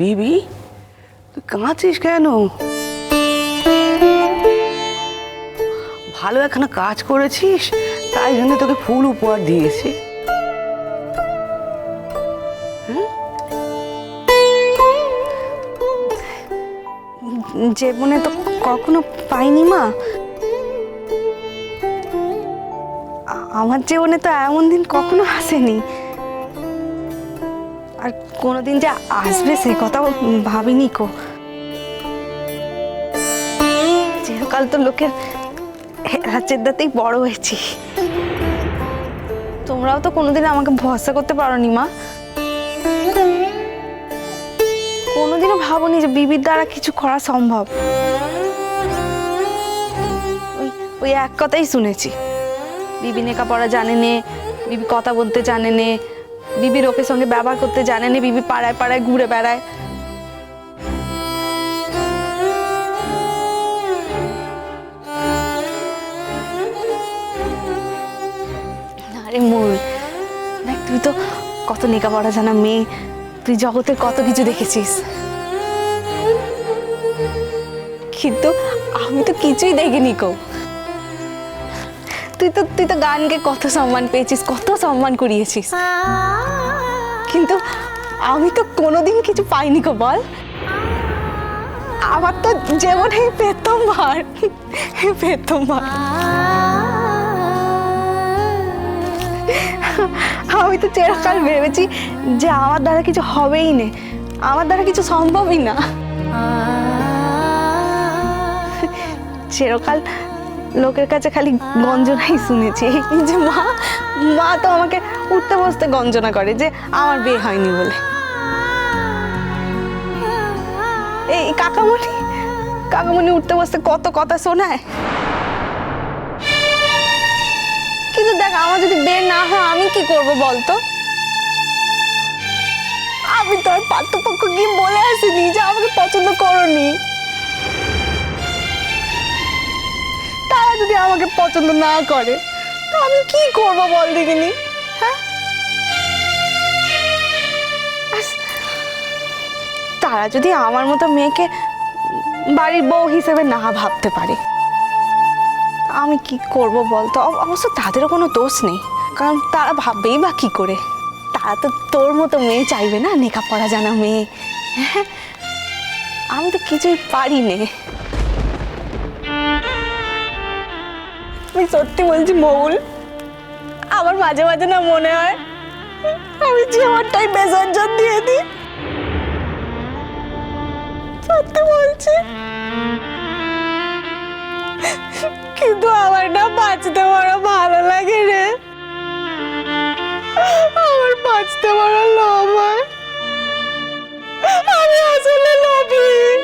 বিবি, তুই কাঁদছিস কেন? ভালো এখানে কাজ করেছিস, তাই জন্য তোকে ফুল উপহার দিয়েছি। জীবনে তো কখনো পাইনি মা। আমার জীবনে তো এমন দিন কখনো আসেনি। কোনোদিন যে আসবে সে কথাও ভাবিনি কো। চিরকাল তো লোকের রাজ্যের বড় হয়েছি। তোমরাও তো কোনোদিন আমাকে ভরসা করতে পারোনি, মা। কোনোদিনও ভাবনি যে বিবির দ্বারা কিছু করা সম্ভব। ওই এক কথাই শুনেছি। বিবি নেকা পড়া জানে নে, বিবি কথা বলতে জানে নে বিবি লোকের সঙ্গে ব্যবহার করতে জানে নে বিবি পাড়ায় পাড়ায় ঘুরে বেড়ায়। আরে মূল, দেখ, তুই তো কত লেখাপড়া জানা মেয়ে, তুই জগতের কত কিছু দেখেছিস। কিন্তু আমি তো কিছুই দেখিনি কো। তুই তো তুই তো গানকে কত সম্মান পেয়েছিস, কত সম্মান করিয়েছিস। কিন্তু আমি তো কোনোদিন কিছু পাইনি কো বল। আমার তো যেমন এই প্রথমবার এই প্রথমবার। আমি তো চিরকাল ভেবেছি যে আমার দ্বারা কিছু হবেই না, আমার দ্বারা কিছু সম্ভবই না। চিরকাল লোকের কাছে খালি গঞ্জনাই শুনেছি। যে মা মা তো আমাকে উঠতে বসতে গঞ্জনা করে যে আমার বিয়ে হয়নি বলে। এই কাকামণি কাকামণি উঠতে বসতে কত কথা শোনায়। কিন্তু দেখ, আমার যদি বিয়ে না হয় আমি কি করব বলতো? আমি তো আর পাত্রপক্ষ গিয়ে বলে আসিনি যে আমাকে পছন্দ করনি। যদি আমাকে পছন্দ না করে, তো আমি কি করব বল দেখিনি? হ্যাঁ? তারা যদি আমার মতো মেয়েকে বাড়ির বউ হিসেবে না ভাবতে পারে আমি কি করব বলতো অব- অবশ্য তাদেরও কোনো দোষ নেই, কারণ তারা ভাববেই বা কি করে? তারা তো তোর মতো মেয়ে চাইবে না, লেখাপড়া জানা মেয়ে। হ্যাঁ? আমি তো কিছুই পারি নে। আমি সত্যি বলছি মৌল আমার মাঝে মাঝে না মনে হয় আমি জীবনটাই বিসর্জন দিয়ে দিই। সত্যি বলছি। কিন্তু আমার না বাঁচতে বড় ভালো লাগে রে। আমার বাঁচতে বড় লোভ হয়। আমি আসলে লোভী।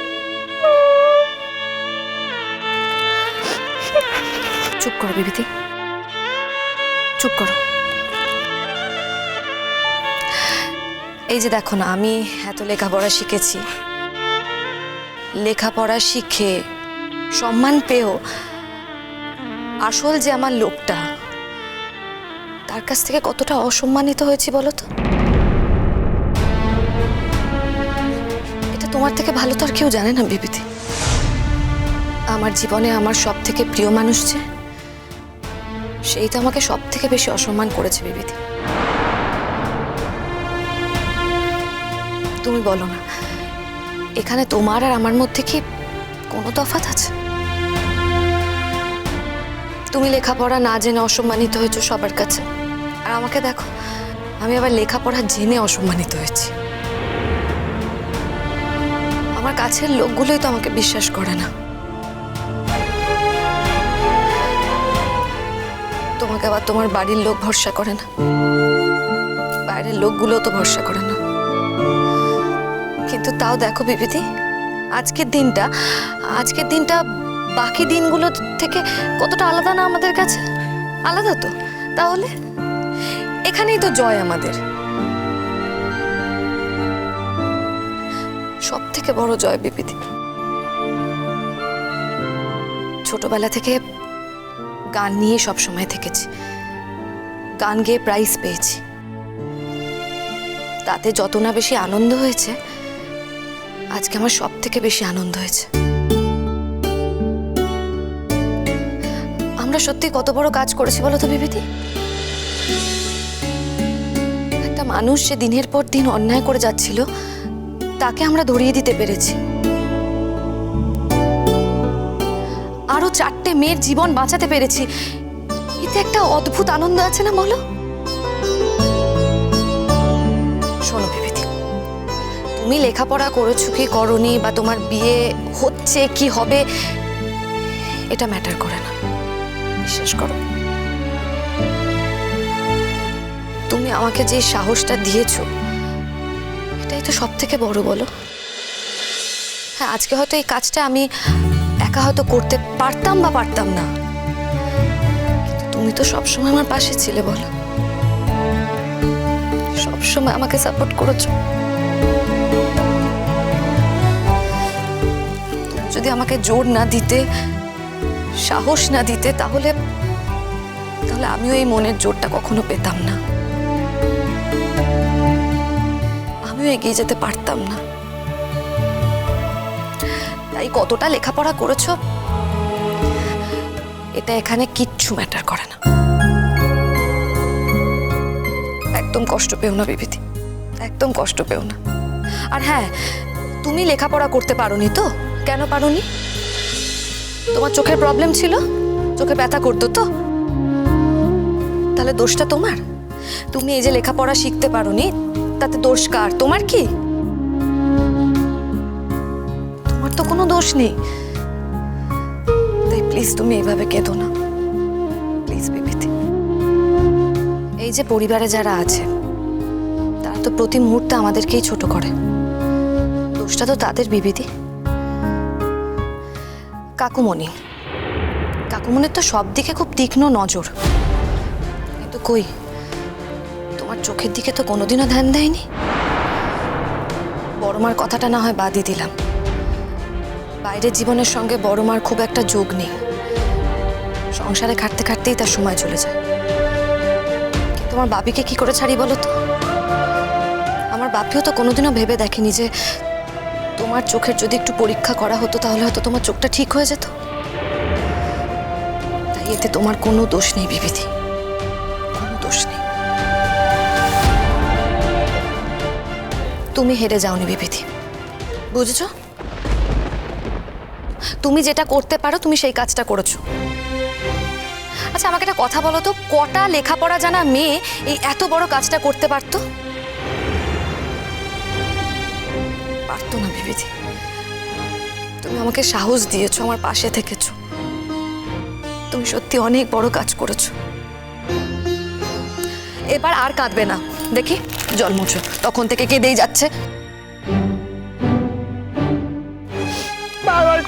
চুপ করো, বিভূতি। চুপ করো। এই যে দেখো না, আমি এত লেখাপড়া শিখেছি। লেখাপড়া শিখে সম্মান পেয়েও আসল যে আমার লোকটা, তার কাছ থেকে কতটা অসম্মানিত হয়েছি বলো তো? এটা তোমার থেকে ভালো তো আর কেউ জানে না, বিভূতি। আমার জীবনে আমার সব থেকে প্রিয় মানুষ যে সেই তো আমাকে সব থেকে বেশি অসম্মান করেছে বিবিধি তুমি বলো না, এখানে তোমার আর আমার মধ্যে কি কোনো তফাৎ আছে? তুমি লেখাপড়া না জেনে অসম্মানিত হয়েছো সবার কাছে। আর আমাকে দেখো, আমি আবার লেখাপড়া জেনে অসম্মানিত হয়েছি। আমার কাছের লোকগুলোই তো আমাকে বিশ্বাস করে না। তোমাকে আবার তোমার বাড়ির লোক ভরসা করে না। বাইরের লোকগুলোও তো ভরসা করে না। কিন্তু তাও দেখো বিবিধি আজকের দিনটা আজকের দিনটা বাকি দিনগুলো থেকে কতটা আলাদা না আমাদের কাছে? আলাদা তো। তাহলে এখানেই তো জয় আমাদের। সব থেকে বড় জয় বিবিধি ছোটবেলা থেকে গান নিয়ে সব সময় থেকেছি। গান গেয়ে প্রাইজ পেয়েছি। তাতে যত না বেশি আনন্দ হয়েছে, আজকে আমার সব থেকে বেশি আনন্দ হয়েছে। আমরা সত্যি কত বড় কাজ করেছি বলো তো বিভূতি? একটা মানুষ যে দিনের পর দিন অন্যায় করে যাচ্ছিল, তাকে আমরা ধরিয়ে দিতে পেরেছি। চারটে মেয়ের জীবন বাঁচাতে পেরেছি। এতে একটা অদ্ভুত আনন্দ আছে না বলো? শোনো বিভূতি তুমি লেখাপড়া করেছ কি করনি বা তোমার বিয়ে হচ্ছে কি হবে, এটা ম্যাটার করে না। বিশ্বাস করো। তুমি আমাকে যে সাহসটা দিয়েছ, এটাই তো সব থেকে বড় বলো। হ্যাঁ আজকে হয়তো এই কাজটা আমি একা হয়তো করতে পারতাম বা পারতাম না। তুমি তো সবসময় আমার পাশে ছিলে বলো। সবসময় আমাকে সাপোর্ট করেছ। যদি আমাকে জোর না দিতে, সাহস না দিতে, তাহলে তাহলে আমিও এই মনের জোরটা কখনো পেতাম না। আমিও এগিয়ে যেতে পারতাম না। তাই কতটা লেখাপড়া করেছ? এটা এখানে কিচ্ছু ম্যাটার করে না। একদম কষ্ট পেও না, বিভূতি। একদম কষ্ট পেও না। আর হ্যাঁ তুমি লেখাপড়া করতে পারোনি তো? কেন পারোনি? তোমার চোখের প্রবলেম ছিল? চোখে ব্যথা করতো তো? তাহলে দোষটা তোমার? তুমি এই যে লেখাপড়া শিখতে পারোনি, তাতে দোষ কার? তোমার কি? দোষ নেই। তাই প্লিজ তুমি এইভাবে কেঁদো না। প্লিজ বিভূতি। এই যে পরিবারে যারা আছে, তারা তো প্রতি মুহূর্তে আমাদেরকেই ছোট করে। দোষটা তো তাদের বিবিধি কাকুমণি। কাকুমণির তো সব দিকে খুব তীক্ষ্ণ নজর। কিন্তু কই? তোমার চোখের দিকে তো কোনোদিনও ধ্যান দেয়নি? বড় মার কথাটা না হয় বাদই দিলাম। বাইরের জীবনের সঙ্গে বড় মার খুব একটা যোগ নেই। সংসারে খাটতে খাটতেই তার সময় চলে যায়। কিন্তু আমার বাপিকে কি করে ছাড়ি বলো তো? আমার বাপিও তো কোনোদিনও ভেবে দেখেনি যে তোমার চোখের যদি একটু পরীক্ষা করা হতো তাহলে হয়তো তোমার চোখটা ঠিক হয়ে যেত। তাই এতে তোমার কোনো দোষ নেই বিবিধি কোনো দোষ নেই। তুমি হেরে যাওনি বিবিধি বুঝেছ? তুমি যেটা করতে পারো, তুমি সেই কাজটা করেছ। আচ্ছা আমাকে একটা কথা বলো তো, কটা লেখাপড়া জানা মেয়ে এই এত বড় কাজটা করতে পারতো? পারতো না বিবিধি তুমি আমাকে সাহস দিয়েছ, আমার পাশে থেকেছো। তুমি সত্যি অনেক বড় কাজ করেছ। এবার আর কাঁদবে না। দেখি, জল মুছো। তখন থেকে কেঁদেই যাচ্ছে।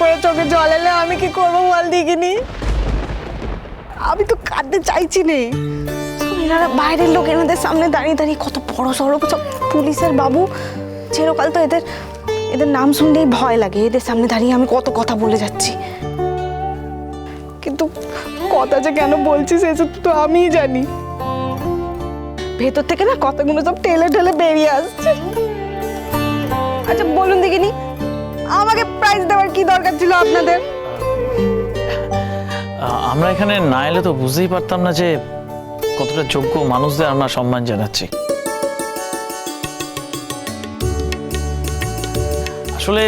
করে চোখে জল এলে আমি কি করব বল দেখিনি? আমি তো কাঁদতে চাইছি নে। এনারা বাইরের লোক এনাদের সামনে দাঁড়িয়ে দাঁড়িয়ে কত বড় সড়ো সব পুলিশের বাবু। চিরকাল তো এদের এদের নাম শুনলেই ভয় লাগে। এদের সামনে দাঁড়িয়ে আমি কত কথা বলে যাচ্ছি। কিন্তু কথা যে কেন বলছিস, এসব তো আমিই জানি। ভেতর থেকে না কথাগুলো সব টেলে টেলে বেরিয়ে আসছে। আচ্ছা বলুন দেখিনি, আমাকে প্রাইজ দেওয়ার কি দরকার ছিল আপনাদের? আমরা এখানে না এলে তো বুঝতেই পারতাম না যে কতটা যোগ্য মানুষদের আমরা সম্মান জানাচ্ছি। আসলে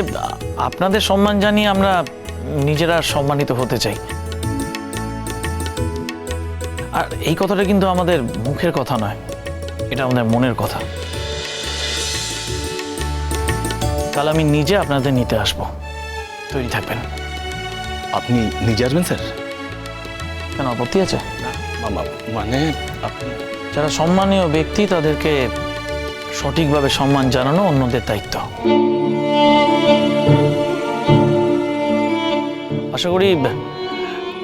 আপনাদের সম্মান জানিয়ে আমরা নিজেরা সম্মানিত হতে চাই। আর এই কথাটা কিন্তু আমাদের মুখের কথা নয়, এটা আমাদের মনের কথা। কাল আমি নিজে আপনাদের নিতে আসব। তৈরি থাকবেন। আপনি নিজে আসবেন স্যার? কেন আপত্তি আছে? মানে আপনি যারা সম্মানীয় ব্যক্তি তাদেরকে সঠিকভাবে সম্মান জানানো অন্যদের দায়িত্ব। আশা করি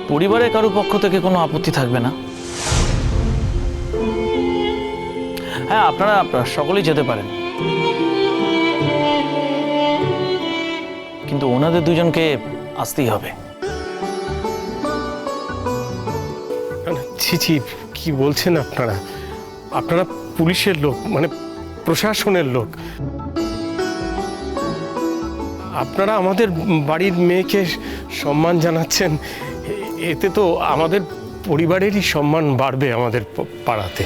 পরিবারের কারও পক্ষ থেকে কোনো আপত্তি থাকবে না। হ্যাঁ আপনারা আপনারা সকলেই যেতে পারেন। কিন্তু ওনাদের দুজনকে আসতেই হবে। ছি ছি, কি বলছেন আপনারা? আপনারা পুলিশের লোক মানে প্রশাসনের লোক। আপনারা আমাদের বাড়ির মেয়েকে সম্মান জানাচ্ছেন এতে তো আমাদের পরিবারেরই সম্মান বাড়বে আমাদের পাড়াতে।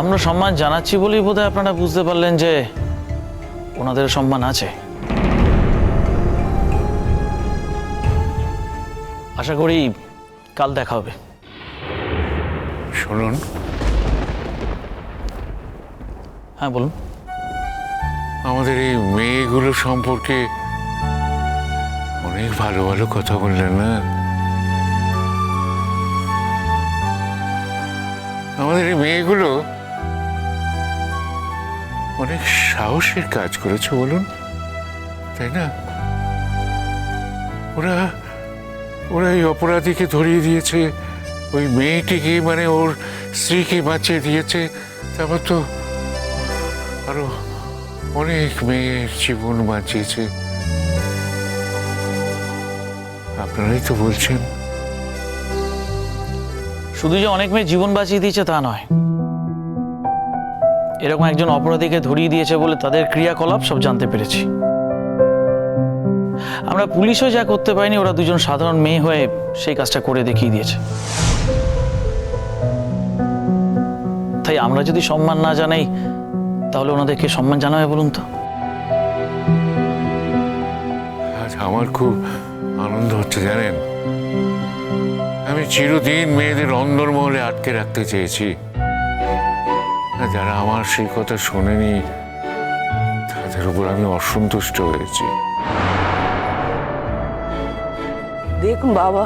আমরা সম্মান জানাচ্ছি বলেই বোধহয় আপনারা বুঝতে পারলেন যে ওনাদের সম্মান আছে। আশা করি কাল দেখা হবে। শুনুন। হ্যাঁ বলুন। আমাদের এই মেয়েগুলো সম্পর্কে অনেক ভালো ভালো কথা বললেন না? আমাদের এই মেয়েগুলো অনেক সাহসের কাজ করেছে, বলুন। তাই না? ওরা ওরা এই অপরাধীকে ধরিয়ে দিয়েছে। ওই মেয়েটিকে মানে ওর স্ত্রীকে বাঁচিয়ে দিয়েছে। তারপর তো আরও অনেক মেয়ের জীবন বাঁচিয়েছে। আপনারাই তো বলছেন। শুধু যে অনেক মেয়ে জীবন বাঁচিয়ে দিয়েছে তা নয়। এরকম একজন অপরাধীকে ধরিয়ে দিয়েছে বলে তাদের ক্রিয়াকলাপ সব জানতে পেরেছি। আমরা পুলিশও যা করতে পারিনি, ওরা দুজন সাধারণ মেয়ে হয়ে সেই কাজটা করে দেখিয়ে দিয়েছে। তাই আমরা যদি সম্মান না জানাই, তাহলে ওনাদেরকে সম্মান জানাবে বলুন তো? আমার খুব আনন্দ হচ্ছে, জানেন? আমি চিরদিন মেয়েদের অন্দরমহলে আটকে রাখতে চেয়েছি। যারা আমার সেই কথা শোনেনি, তাদের উপর আমি অসন্তুষ্ট হয়েছি। দেখুন বাবা,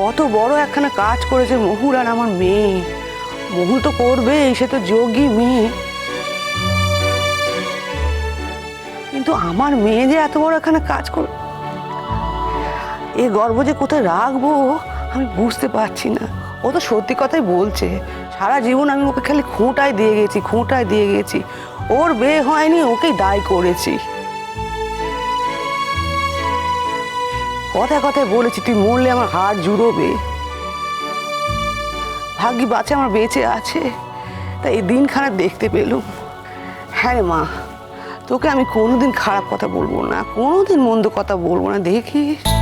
কত বড় একখানা কাজ করেছে মহুর আর আমার মেয়ে। মহু তো করবেই, সে তো যোগী মেয়ে। কিন্তু আমার মেয়ে যে এত বড় একখানা কাজ কর, এ গর্ব যে কোথায় রাখব, আমি বুঝতে পারছি না। ও তো সত্যি কথাই বলছে। সারা জীবন আমি ওকে খালি খোঁটায় দিয়ে গেছি, খুঁটায় দিয়ে গেছি। ওর বিয়ে হয়নি, ওকেই দায় করেছি। কথায় কথায় বলেছি, তুই মরলে আমার হাড় জুড়োবে। ভাগ্যি বাচ্চা আমার বেঁচে আছে। তাই এই দিন খারাপ দেখতে পেলুম। হ্যাঁ মা, তোকে আমি কোনোদিন খারাপ কথা বলব না, কোনোদিন মন্দ কথা বলব না, দেখিস?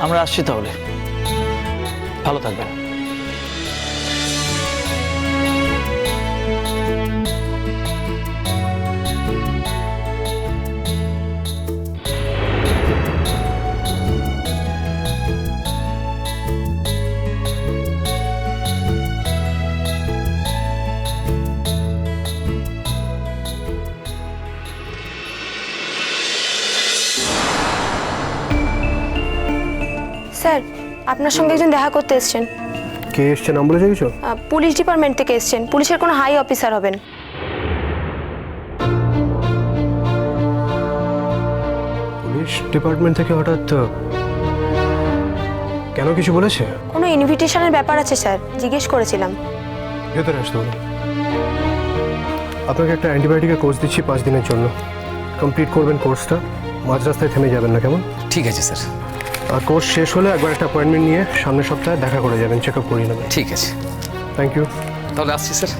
আমরা আসছি তাহলে। ভালো থাকবেন। আপনার সঙ্গে একজন দেখা করতে এসেছেন। কে এসছে নাম বলেছে কিছু আহ, পুলিশ ডিপার্টমেন্ট থেকে এসেছেন। পুলিশের কোনো হাই অফিসার হবেন। পুলিশ ডিপার্টমেন্ট থেকে হঠাৎ আহ, কেন কিছু বলেছে? কোনো ইনভিটেশনের ব্যাপার আছে স্যার। জিজ্ঞেস করেছিলাম। ভেতরে আসতে হবে। আপনাকে একটা অ্যান্টিবায়োটিকের কোর্স দিচ্ছি পাঁচ দিনের জন্য। কমপ্লিট করবেন কোর্সটা মাঝ রাস্তায় থেমে যাবেন না কেমন? ঠিক আছে স্যার। কোর্স শেষ হলে একবার একটা অ্যাপয়েন্টমেন্ট নিয়ে সামনের সপ্তাহে দেখা করে যাবেন চেক আপ করিয়ে নেবেন। ঠিক আছে। থ্যাংক ইউ তাহলে আসছি স্যার।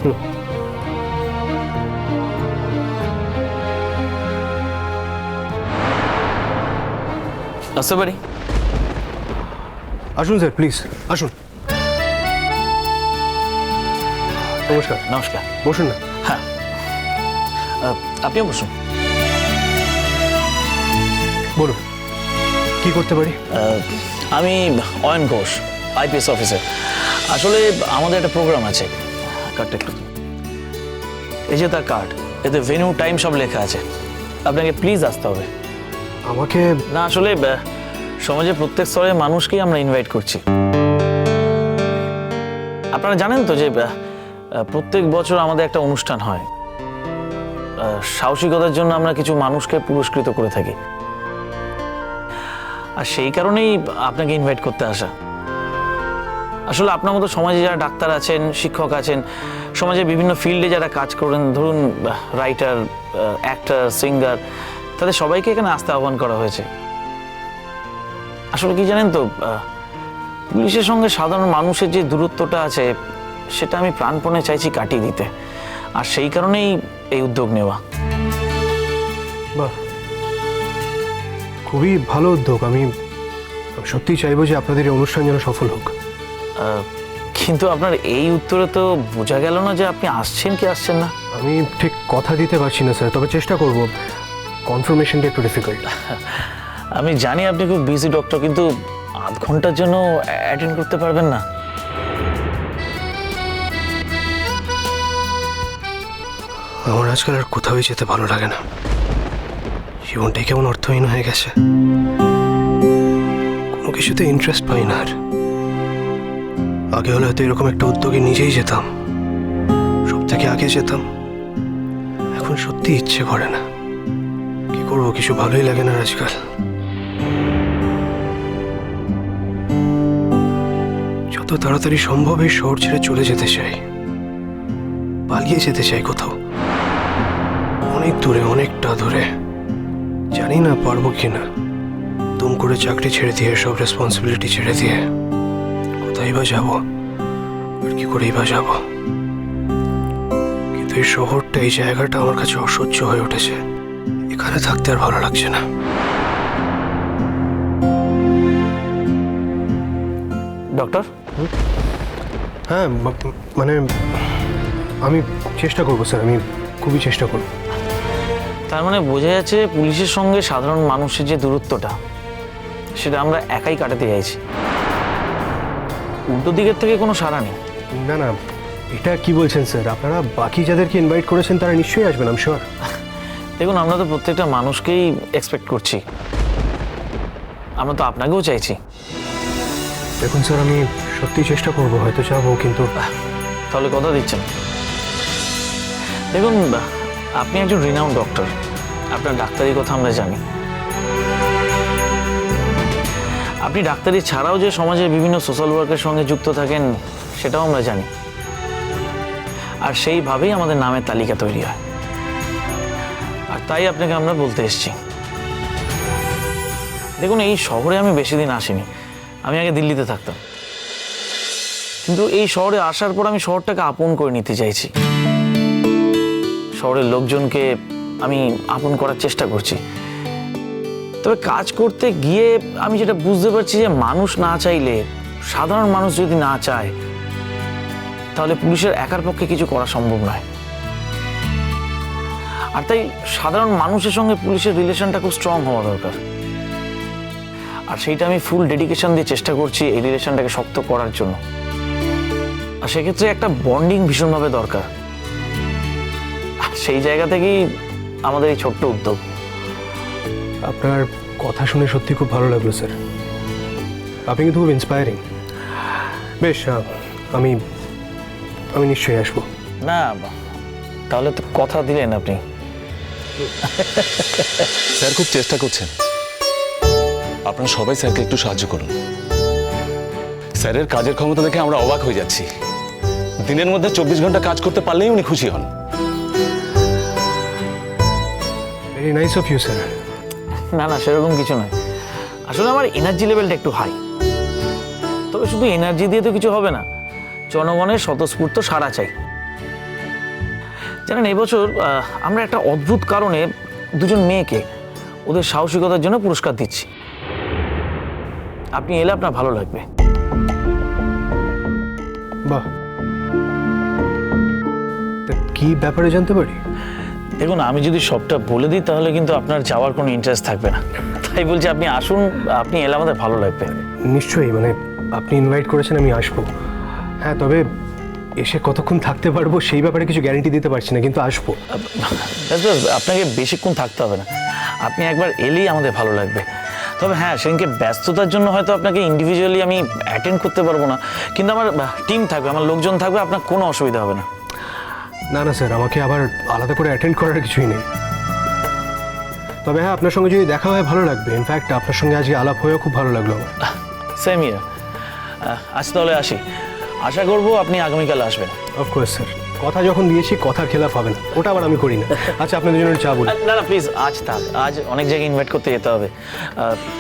আসতে পারি আসুন স্যার প্লিজ আসুন। নমস্কার। নমস্কার। বসুন না। হ্যাঁ। আপনিও বসুন। কি করতে পারি? আমি অয়ন ঘোষ আইপিএস অফিসার আসলে আমাদের একটা প্রোগ্রাম আছে। কার্ডটা একটু এই যে তার কার্ড এতে ভেনু টাইম সব লেখা আছে। আপনাকে প্লিজ আসতে হবে। আমাকে না আসলে সমাজে প্রত্যেক স্তরের মানুষকেই আমরা ইনভাইট করছি। আপনারা জানেন তো যে প্রত্যেক বছর আমাদের একটা অনুষ্ঠান হয়। সাহসিকতার জন্য আমরা কিছু মানুষকে পুরস্কৃত করে থাকি। আর সেই কারণেই আপনাকে ইনভাইট করতে আসা। আসলে আপনার মতো সমাজে যারা ডাক্তার আছেন, শিক্ষক আছেন সমাজে বিভিন্ন ফিল্ডে যারা কাজ করেন, ধরুন রাইটার অ্যাক্টর সিঙ্গার তাদের সবাইকে এখানে আসতে আহ্বান করা হয়েছে। আসলে কি জানেন তো পুলিশের সঙ্গে সাধারণ মানুষের যে দূরত্বটা আছে, সেটা আমি প্রাণপণে চাইছি কাটিয়ে দিতে। আর সেই কারণেই এই উদ্যোগ নেওয়া। বাহ। খুবই ভালো উদ্যোগ। আমি সত্যিই চাইব যে আপনাদের এই অনুষ্ঠান যেন সফল হোক। কিন্তু আপনার এই উত্তরে তো বোঝা গেল না যে আপনি আসছেন কি আসছেন না। আমি ঠিক কথা দিতে পারছি না স্যার তবে চেষ্টা করব। কনফার্মেশনটা একটু ডিফিকাল্ট আমি জানি আপনি খুব বিজি ডক্টর কিন্তু আধ ঘণ্টার জন্য অ্যাটেন্ড করতে পারবেন না। আমার আজকাল আর কোথাও যেতে ভালো লাগে না। জীবনটাই কেমন অর্থহীন হয়ে গেছে। কোনো কিছুতে ইন্টারেস্ট পাই না আর। আগে হলে হয়তো এরকম একটা উদ্যোগে নিজেই যেতাম। সব থেকে আগে যেতাম। এখন সত্যি ইচ্ছে করে না। কি করব, কিছু ভালোই লাগে না আজকাল। যত তাড়াতাড়ি সম্ভব এই শহর ছেড়ে চলে যেতে চাই। পালিয়ে যেতে চাই কোথাও। অনেক দূরে, অনেকটা দূরে। জানি না পারব কি না তুম করে চাকরি ছেড়ে দিয়ে সব রেসপন্সিবিলিটি ছেড়ে দিয়ে। কোথায় বা যাব? আর কি করেই বা যাব? কিন্তু এই শহরটা এই জায়গাটা আমার কাছে অসহ্য হয়ে উঠেছে। এখানে থাকতে আর ভালো লাগছে না। ডক্টর হ্যাঁ মানে আমি চেষ্টা করব স্যার। আমি খুবই চেষ্টা করব। তার মানে বোঝা যাচ্ছে পুলিশের সঙ্গে সাধারণ মানুষের যে দূরত্বটা সেটা আমরা একাই কাটাতে চাইছি। উল্টো দিকের থেকে কোনো সাড়া নেই। না না এটা কি বলছেন স্যার? আপনারা বাকি যাদেরকে ইনভাইট করেছেন তারা নিশ্চয়ই আসবেন আমি শিওর দেখুন আমরা তো প্রত্যেকটা মানুষকেই এক্সপেক্ট করছি। আমরা তো আপনাকেও চাইছি। দেখুন স্যার আমি সত্যি চেষ্টা করব হয়তো যাব কিন্তু তাহলে কথা দিচ্ছেন। দেখুন আপনি একজন রিনাউন্ড ডক্টর আপনার ডাক্তারি কথা আমরা জানি। আপনি ডাক্তারি ছাড়াও যে সমাজের বিভিন্ন সোশ্যাল ওয়ার্কের সঙ্গে যুক্ত থাকেন, সেটাও আমরা জানি। আর সেইভাবেই আমাদের নামের তালিকা তৈরি হয়। আর তাই আপনাকে আমরা বলতে এসছি। দেখুন, এই শহরে আমি বেশি দিন আসিনি। আমি আগে দিল্লিতে থাকতাম। কিন্তু এই শহরে আসার পর আমি শহরটাকে আপন করে নিতে চাইছি। শহরের লোকজনকে আমি আপন করার চেষ্টা করছি। তবে কাজ করতে গিয়ে আমি যেটা বুঝতে পারছি যে মানুষ না চাইলে, সাধারণ মানুষ যদি না চায়, তাহলে পুলিশের একার পক্ষে কিছু করা সম্ভব নয়। আর তাই সাধারণ মানুষের সঙ্গে পুলিশের রিলেশনটা খুব স্ট্রং হওয়া দরকার। আর সেইটা আমি ফুল ডেডিকেশন দিয়ে চেষ্টা করছি এই রিলেশনটাকে শক্ত করার জন্য। আর সেক্ষেত্রে একটা বন্ডিং ভীষণভাবে দরকার। সেই জায়গা থেকেই আমাদের এই ছোট্ট উদ্যোগ। আপনার কথা শুনে সত্যি খুব ভালো লাগল স্যার। আপনি কিন্তু খুব ইন্সপায়ারিং বেশ আমি আমি নিশ্চয়ই আসব। না তাহলে তো কথা দিলেন আপনি। স্যার খুব চেষ্টা করছেন। আপনারা সবাই স্যারকে একটু সাহায্য করুন। স্যারের কাজের ক্ষমতা দেখে আমরা অবাক হয়ে যাচ্ছি। দিনের মধ্যে চব্বিশ ঘণ্টা কাজ করতে পারলেই উনি খুশি হন। Very nice of you sir না না সেরকম কিছু নয়। আসলে আমার এনার্জি লেভেলটা একটু হাই তবে শুধু এনার্জি দিয়ে তো কিছু হবে না জনগণের স্বতঃস্ফূর্ত সাড়া চাই। জানেন এবছর আমরা একটা অদ্ভুত কারণে দুজন মেয়েকে ওদের সাহসিকতার জন্য পুরস্কার দিচ্ছি। আপনি এলে আপনার ভালো লাগবে। বাহ। তা কি ব্যাপারে জানতে পারি? দেখুন আমি যদি সবটা বলে দিই তাহলে কিন্তু আপনার যাওয়ার কোনো ইন্টারেস্ট থাকবে না। তাই বলছি আপনি আসুন আপনি এলে আমাদের ভালো লাগবে। নিশ্চয়ই মানে আপনি ইনভাইট করেছেন আমি আসব। হ্যাঁ তবে এসে কতক্ষণ থাকতে পারব সেই ব্যাপারে কিছু গ্যারেন্টি দিতে পারছি না কিন্তু আসব। আপনাকে বেশিক্ষণ থাকতে হবে না। আপনি একবার এলেই আমাদের ভালো লাগবে। তবে হ্যাঁ সেদিনকে ব্যস্ততার জন্য হয়তো আপনাকে ইন্ডিভিজুয়ালি আমি অ্যাটেন্ড করতে পারব না। কিন্তু আমার টিম থাকবে আমার লোকজন থাকবে আপনার কোনো অসুবিধা হবে না। না না স্যার আমাকে আবার আলাদা করে অ্যাটেন্ড করার কিছুই নেই। তবে হ্যাঁ আপনার সঙ্গে যদি দেখা হয় ভালো লাগবে। ইনফ্যাক্ট আপনার সঙ্গে আজকে আলাপ হয়েও খুব ভালো লাগল সেম ইয়ার আজ তাহলে আসি। আশা করব আপনি আগামীকাল আসবেন। অফকোর্স স্যার কথা যখন দিয়েছি কথা খেলাফ হবে না। ওটা আবার আমি করি না। আচ্ছা আপনাদের জন্য চা বলি না না প্লিজ আজ থাক আজ অনেক জায়গায় ইনভাইট করতে যেতে হবে।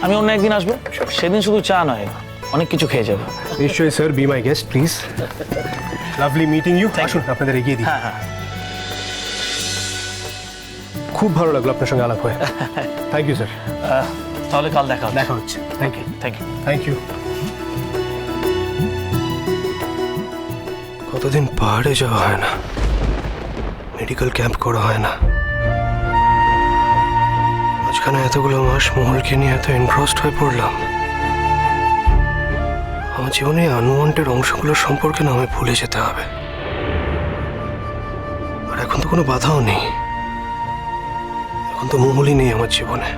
আমি অন্য একদিন আসব। সেদিন শুধু চা নয়। অনেক কিছু খেয়ে যাব। নিশ্চয়ই sir be my guest please lovely meeting you আসুন আপনাদের এগিয়ে দিই। হ্যাঁ হ্যাঁ। খুব ভালো লাগল আপনার সঙ্গে আলাপ হয়ে। থ্যাংক ইউ স্যার তাহলে কাল দেখা দেখা হচ্ছে। Thank you thank you thank you কতদিন পাহাড়ে যাওয়া হয় না? মেডিকেল ক্যাম্প করা হয় না? মাঝখানে এতগুলো মাস মহলকে নিয়ে এত এনক্রসড হয়ে পড়লাম। আমার জীবনে আনওয়ান্টেড অংশগুলো সম্পর্কে না আমায় ভুলে যেতে হবে। আর এখন তো কোনো বাধাও নেই। এখন তো মহলই নেই আমার জীবনে।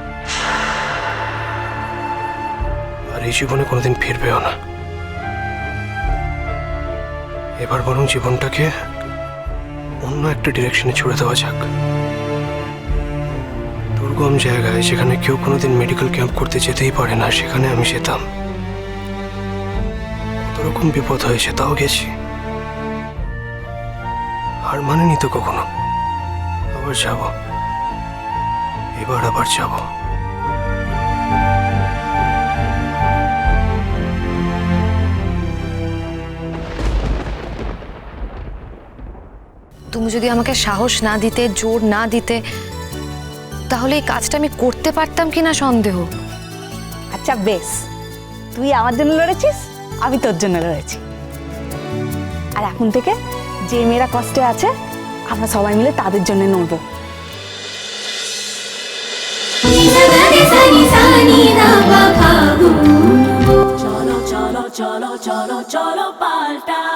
আর এই জীবনে কোনোদিন ফিরবেও না। এবার বরং জীবনটাকে অন্য একটা ডিরেকশনে ছুড়ে দেওয়া যাক। দুর্গম জায়গায় সেখানে কেউ কোনোদিন মেডিকেল ক্যাম্প করতে যেতেই পারে না, সেখানে আমি যেতাম। বিপদ হয়েছে তাও গেছি। আর মানেনি তো কখনো। আবার যাব। এবার আবার যাব। তুমি যদি আমাকে সাহস না দিতে জোর না দিতে তাহলে এই কাজটা আমি করতে পারতাম কিনা সন্দেহ? আচ্ছা বেশ। তুই আমার জন্য লড়েছিস? আমি তোর জন্য রয়েছি। আর এখন থেকে যে মেয়েরা কষ্টে আছে, আমরা সবাই মিলে তাদের জন্য নড়বো। চলো চলো চলো চলো চলো palta